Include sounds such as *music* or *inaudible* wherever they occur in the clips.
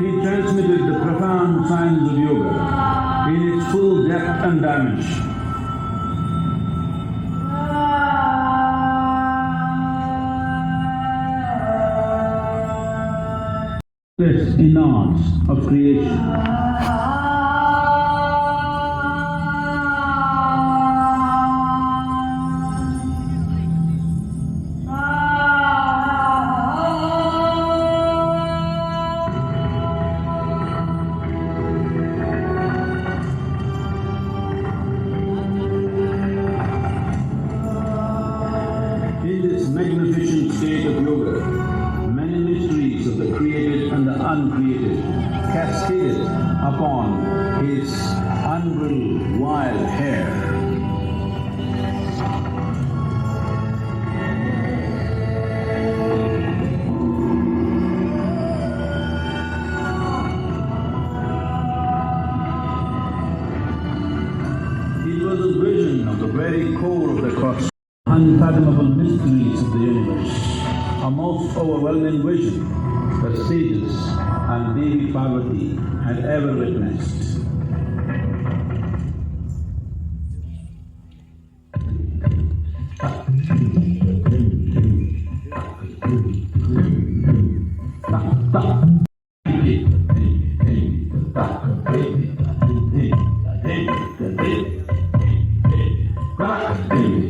He transmitted the profound science of yoga in its full depth and dimension. This in arts of creation. Upon his unbridled wild hair. It was a vision of the very core of the cosmos, unfathomable mysteries of the universe, a most overwhelming vision that sages and Devi Parvati had ever witnessed. *laughs*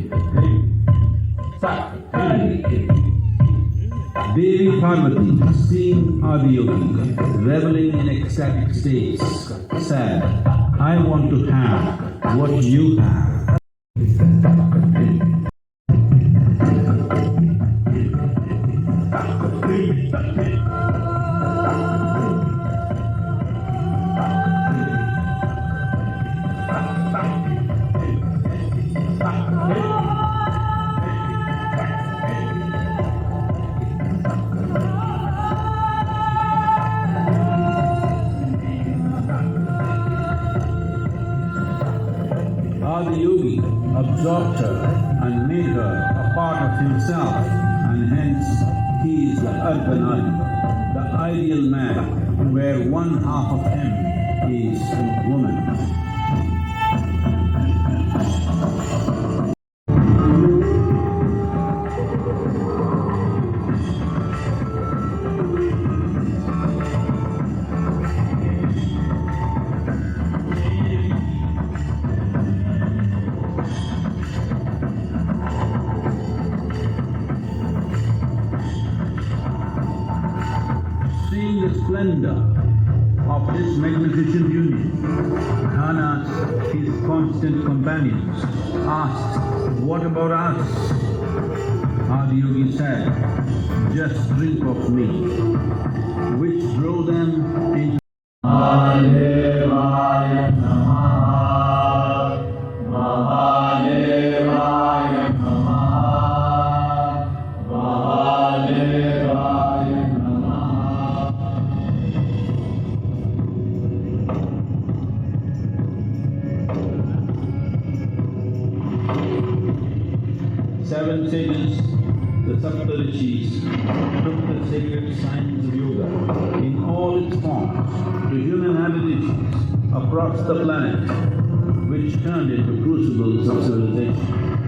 Devi Parvati, seeing Adiyogi, reveling in ecstatic states, said, I want to have what you have. Adiyogi absorbed her and made her a part of himself, and hence he is the Ardhanari, the ideal man, where one half of him is woman. Splendor of this magnificent union, Dhanas, his constant companions, asked, What about us? Adiyogi said, Just drink of me, which drove them into seven sages, the Saptarishis, took the sacred science of yoga in all its forms to human habitations across the planet, which turned into crucibles of civilization.